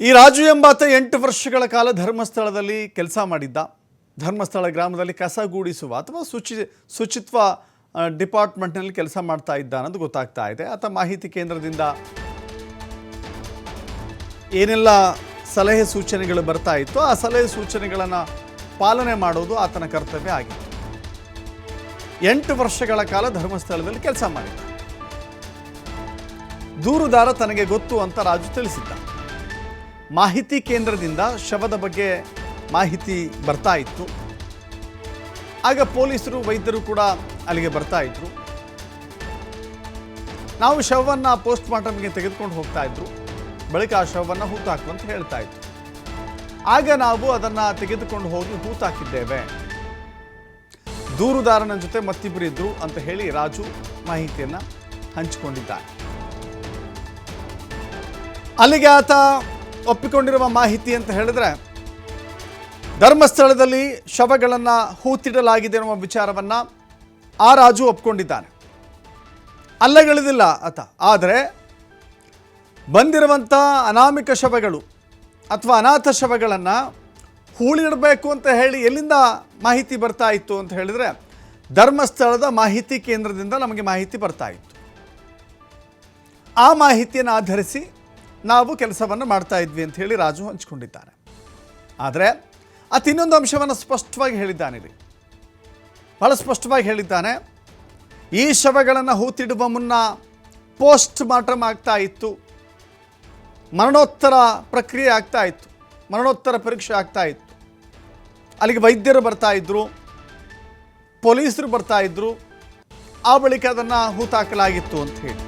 ಈ ರಾಜು ಎಂಬಾತ ಎಂಟು ವರ್ಷಗಳ ಕಾಲ ಧರ್ಮಸ್ಥಳದಲ್ಲಿ ಕೆಲಸ ಮಾಡಿದ್ದ. ಧರ್ಮಸ್ಥಳ ಗ್ರಾಮದಲ್ಲಿ ಕಸ ಗೂಡಿಸುವ ಅಥವಾ ಶುಚಿ ಶುಚಿತ್ವ ಡಿಪಾರ್ಟ್ಮೆಂಟ್ನಲ್ಲಿ ಕೆಲಸ ಮಾಡ್ತಾ ಇದ್ದ ಅನ್ನೋದು ಗೊತ್ತಾಗ್ತಾ ಇದೆ. ಆತ ಮಾಹಿತಿ ಕೇಂದ್ರದಿಂದ ಏನೆಲ್ಲ ಸಲಹೆ ಸೂಚನೆಗಳು ಬರ್ತಾ ಇತ್ತು ಆ ಸಲಹೆ ಸೂಚನೆಗಳನ್ನು ಪಾಲನೆ ಮಾಡೋದು ಆತನ ಕರ್ತವ್ಯ ಆಗಿತ್ತು ಎಂಟು ವರ್ಷಗಳ ಕಾಲ ಧರ್ಮಸ್ಥಳದಲ್ಲಿ ಕೆಲಸ ಮಾಡಿದ್ದ. ದೂರುದಾರ ತನಗೆ ಗೊತ್ತು ಅಂತ ರಾಜು ತಿಳಿಸಿದ್ದ. ಮಾಹಿತಿ ಕೇಂದ್ರದಿಂದ ಶವದ ಬಗ್ಗೆ ಮಾಹಿತಿ ಬರ್ತಾ ಇತ್ತು. ಆಗ ಪೊಲೀಸರು, ವೈದ್ಯರು ಕೂಡ ಅಲ್ಲಿಗೆ ಬರ್ತಾ ಇದ್ರು. ನಾವು ಶವವನ್ನು ಪೋಸ್ಟ್ ಮಾರ್ಟಮ್ಗೆ ತೆಗೆದುಕೊಂಡು ಹೋಗ್ತಾ ಇದ್ರು. ಬಳಿಕ ಆ ಶವವನ್ನು ಹೂತಾಕುವಂತ ಹೇಳ್ತಾ ಇತ್ತು ಆಗ ನಾವು ಅದನ್ನು ತೆಗೆದುಕೊಂಡು ಹೋಗಿ ಹೂತಾಕಿದ್ದೇವೆ. ದೂರುದಾರನ ಜೊತೆ ಮತ್ತಿಬ್ಬರಿದ್ರು ಅಂತ ಹೇಳಿ ರಾಜು ಮಾಹಿತಿಯನ್ನು ಹಂಚಿಕೊಂಡಿದ್ದಾರೆ ಅಲ್ಲಿಗೆ ಆತ ಒಪ್ಪಿಕೊಂಡಿರುವ ಮಾಹಿತಿ ಅಂತ ಹೇಳಿದ್ರೆ, ಧರ್ಮಸ್ಥಳದಲ್ಲಿ ಶವಗಳನ್ನು ಹೂತಿಡಲಾಗಿದೆ ಎನ್ನುವ ವಿಚಾರವನ್ನು ಆ ರಾಜು ಒಪ್ಕೊಂಡಿದ್ದಾನೆ. ಅಲ್ಲಗಳಿದಿಲ್ಲ ಆತ. ಆದರೆ ಬಂದಿರುವಂಥ ಅನಾಮಿಕ ಶವಗಳು ಅಥವಾ ಅನಾಥ ಶವಗಳನ್ನು ಹೂಳಿಡಬೇಕು ಅಂತ ಹೇಳಿ ಎಲ್ಲಿಂದ ಮಾಹಿತಿ ಬರ್ತಾ ಇತ್ತು ಅಂತ ಹೇಳಿದರೆ, ಧರ್ಮಸ್ಥಳದ ಮಾಹಿತಿ ಕೇಂದ್ರದಿಂದ ನಮಗೆ ಮಾಹಿತಿ ಬರ್ತಾ ಇತ್ತು. ಆ ಮಾಹಿತಿಯನ್ನು ಆಧರಿಸಿ ನಾವು ಕೆಲಸವನ್ನು ಮಾಡ್ತಾ ಇದ್ವಿ ಅಂತ ಹೇಳಿ ರಾಜು ಹಂಚಿಕೊಂಡಿದ್ದಾರೆ. ಆದರೆ ಆತ ಇನ್ನೊಂದು ಅಂಶವನ್ನು ಸ್ಪಷ್ಟವಾಗಿ ಹೇಳಿದ್ದಾನೆ ರೀ ಭಾಳ ಸ್ಪಷ್ಟವಾಗಿ ಹೇಳಿದ್ದಾನೆ, ಈ ಶವಗಳನ್ನು ಹೂತಿಡುವ ಮುನ್ನ ಪೋಸ್ಟ್ ಮಾರ್ಟಮ್ ಆಗ್ತಾ ಇತ್ತು. ಮರಣೋತ್ತರ ಪ್ರಕ್ರಿಯೆ ಆಗ್ತಾ ಇತ್ತು. ಮರಣೋತ್ತರ ಪರೀಕ್ಷೆ ಆಗ್ತಾ ಇತ್ತು. ಅಲ್ಲಿಗೆ ವೈದ್ಯರು ಬರ್ತಾ ಇದ್ದರು ಪೊಲೀಸರು ಬರ್ತಾ ಇದ್ದರು ಆ ಬಳಿಕ ಅದನ್ನು ಹೂತಾಕಲಾಗಿತ್ತು ಅಂತ ಹೇಳಿ.